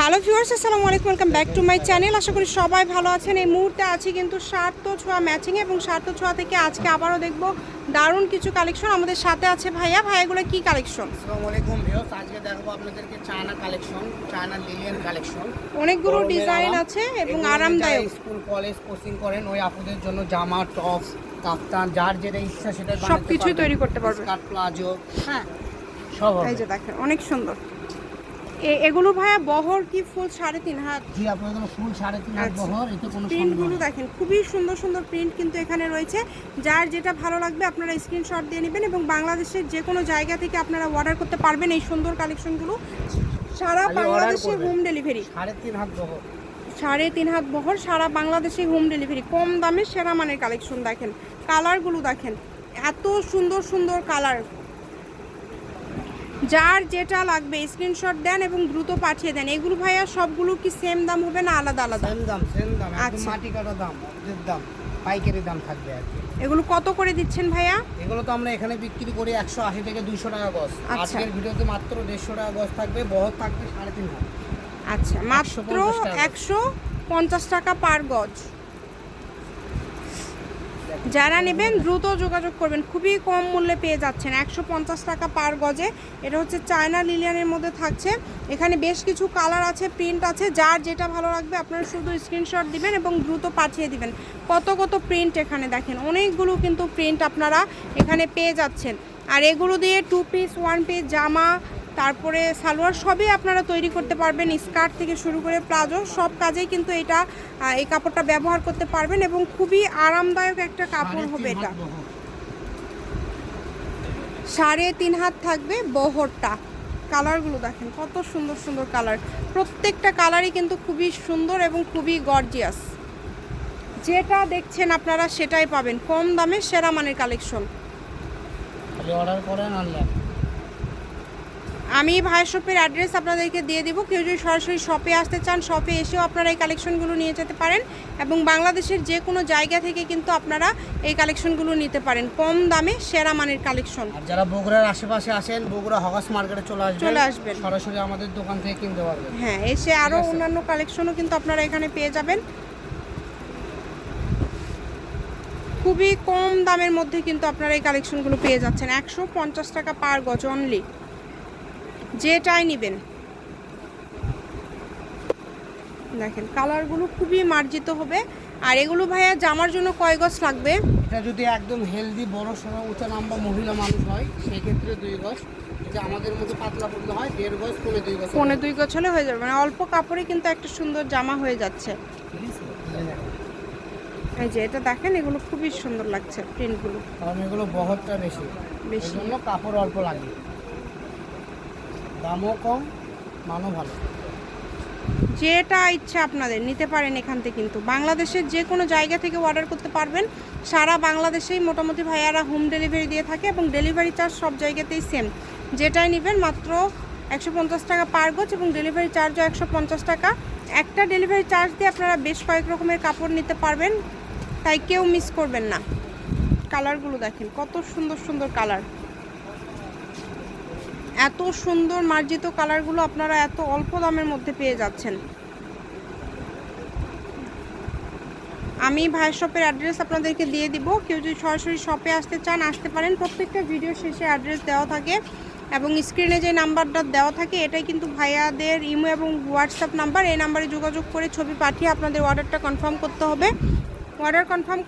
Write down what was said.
Hello viewers আসসালামু আলাইকুম welcome back to my channel আশা করি সবাই ভালো আছেন। এই মুহূর্তে আছি কিন্তু সার্থ ছোঁয়া ম্যাচিং এবং সার্থ ছোঁয়া থেকে আজকে আবারও দেখব দারুণ কিছু কালেকশন আমাদের সাথে আছে ভাইয়া। ভাইয়াগুলো কি কালেকশন আসসালামু আলাইকুম ভিউয়ার্স আজকে দেখাবো আপনাদেরকে China collection China Lilian collection অনেকগুলো ডিজাইন আছে এবং আরামদায়ক। স্কুল কলেজ কোচিং করেন ওই আপুদের জন্য জামা টপ কাফতান যার যেটা ইচ্ছা সেটা সবকিছুই পারবেন। তৈরি করতে পারবে। স্কার্ট প্লাজো হ্যাঁ। সব এই যে দেখেন অনেক সুন্দর। এগুলো ভাইয়া বহর কি ফুল সাড়ে তিন হাত? জি আপনাদের ফুল সাড়ে তিন হাত আচ্ছা। বহর এতে কোনো প্রিন্টগুলো দেখেন খুবই সুন্দর সুন্দর প্রিন্ট কিন্তু এখানে রয়েছে। যার যেটা ভালো লাগবে আপনারা স্ক্রিনশট দিয়ে নেবেন এবং বাংলাদেশের যে কোনো জায়গা থেকে আপনারা অর্ডার করতে পারবেন এই সুন্দর কালেকশনগুলো সারা বাংলাদেশে হোম ডেলিভারি সাড়ে তিন হাত বহর। সাড়ে তিন হাত বহর সারা বাংলাদেশে হোম ডেলিভারি কম দামে সেরা মানের কালেকশন দেখেন। কালারগুলো দেখেন এত সুন্দর সুন্দর কালার যার যেটা লাগবে স্ক্রিনশট দেন এবং দ্রুত পাঠিয়ে দেন। এগুলো ভাইয়া সবগুলো কি সেম দাম হবে না আলাদা আলাদা? সেম দাম সেম দাম। একদম আচ্ছা। মাটি কাটা দাম দাম পাইকারি দাম থাকবে আর কি। এগুলো কত করে দিচ্ছেন ভাইয়া? এগুলো তো আমরা এখানে বিক্রি করি একশো আশি থেকে দুইশো টাকা গজ। আচ্ছা। আজকের ভিডিওতে মাত্র দেড়শো টাকা গজ থাকবে বহর থাকবে সাড়ে তিন আচ্ছা মাত্র 150 টাকা। একশো পঞ্চাশ টাকা পার গজ। যারা নেবেন দ্রুত যোগাযোগ করবেন। খুবই কম মূল্যে পেয়ে যাচ্ছেন। একশো পঞ্চাশ টাকা পার গজে। এটা হচ্ছে চায়না লিলিয়ানের মধ্যে থাকছে। এখানে বেশ কিছু কালার আছে, প্রিন্ট আছে। যার যেটা ভালো লাগবে আপনারা শুধু স্ক্রিনশট দিবেন এবং দ্রুত পাঠিয়ে দিবেন। কত কত প্রিন্ট এখানে দেখেন। অনেকগুলো কিন্তু প্রিন্ট আপনারা এখানে পেয়ে যাচ্ছেন। আর এগুলো দিয়ে টু পিস ওয়ান পিস জামা তারপরে সালোয়ার সবই আপনারা তৈরি করতে পারবেন স্কার্ট থেকে শুরু করে প্লাজো সব কাজেই কিন্তু এটা এই কাপড়টা ব্যবহার করতে পারবেন এবং খুবই আরামদায়ক একটা কাপড় হবে এটা। সাড়ে তিন হাত থাকবে বহরটা। কালারগুলো দেখেন কত সুন্দর সুন্দর কালার। প্রত্যেকটা কালারই কিন্তু খুবই সুন্দর এবং খুবই গর্জিয়াস। যেটা দেখছেন আপনারা সেটাই পাবেন কম দামে সেরা মানের কালেকশন। অর্ডার করেন আমি ভাইয়ের শপের অ্যাড্রেস আপনাদেরকে দিয়ে দিব। কেউ যদি সরাসরি শপে আসতে চান শপে এসেও আপনারা এই কালেকশনগুলো নিয়ে যেতে পারেন এবং বাংলাদেশের যে কোনো জায়গা থেকে কিন্তু আপনারা এই কালেকশনগুলো নিতে পারেন। কম দামে সেরা মানের কালেকশন। যারা বগুড়ার আশেপাশে আসেন বগুড়া হগাস মার্কেটে চলে আসবেন। চলে আসবেন। সরাসরি আমাদের দোকান থেকে কিনতে পারবেন। হ্যাঁ এসে আরও অন্যান্য কালেকশনও কিন্তু আপনারা এখানে পেয়ে যাবেন। খুবই কম দামের মধ্যে কিন্তু আপনারা এই কালেকশনগুলো পেয়ে যাচ্ছেন। একশো পঞ্চাশ টাকা পার গজ অনলি যেটাই নেবেন। দেখেন কালারগুলো খুবই মার্জিত হবে। আর এগুলো ভাইয়া জামার জন্য কয় গজ লাগবে? এটা যদি একদম হেলদি বড় সড়ো উঁচা নাম্বা মহিলা মানুষ হয় সেক্ষেত্রে দুই গজ। যদি আমাদের মতো পাতলা পতলা হয় দেড় গজ পনেরো দুই গজ। পৌনে দুই গজ হলে হয়ে যাবে। মানে অল্প কাপড়ে কিন্তু একটা সুন্দর জামা হয়ে যাচ্ছে। এই যে এটা দেখেন এগুলো খুবই সুন্দর লাগছে প্রিন্টগুলো কারণ এগুলো বহরটা বেশি। বেশি। জন্য কাপড় অল্প লাগে। দামও কম, মানও ভালো। যেটা ইচ্ছা আপনাদের, নিতে পারেন এখান থেকে কিন্তু। বাংলাদেশের যে কোনো জায়গা থেকে অর্ডার করতে পারবেন। সারা বাংলাদেশেই মোটামুটি ভাইয়ারা হোম ডেলিভারি দিয়ে থাকে এবং ডেলিভারি চার্জ সব জায়গাতেই সেম যেটাই নেবেন মাত্র একশো পঞ্চাশ টাকা পার গজ এবং ডেলিভারি চার্জও একশো পঞ্চাশ টাকা। একটা ডেলিভারি চার্জ দিয়ে আপনারা বেশ কয়েক রকমের কাপড় নিতে পারবেন। তাই কেউ মিস করবেন না। কালারগুলো দেখেন, কত সুন্দর সুন্দর কালার এত সুন্দর মার্জিত কালারগুলো আপনারা এত অল্প দামের মধ্যে পেয়ে যাচ্ছেন। আমি ভাই শপের অ্যাড্রেস আপনাদেরকে দিয়ে দিব। কেউ যদি সরাসরি শপে আসতে চান, আসতে পারেন। প্রত্যেকটা ভিডিও শেষে অ্যাড্রেস দেওয়া থাকে এবং স্ক্রিনে যে নাম্বারটা দেওয়া থাকে, এটাই কিন্তু ভাইয়াদের ইমো এবং হোয়াটসঅ্যাপ নাম্বার। এই নাম্বারে যোগাযোগ করে ছবি পাঠিয়ে আপনাদের অর্ডারটা কনফার্ম করতে হবে। Order confirm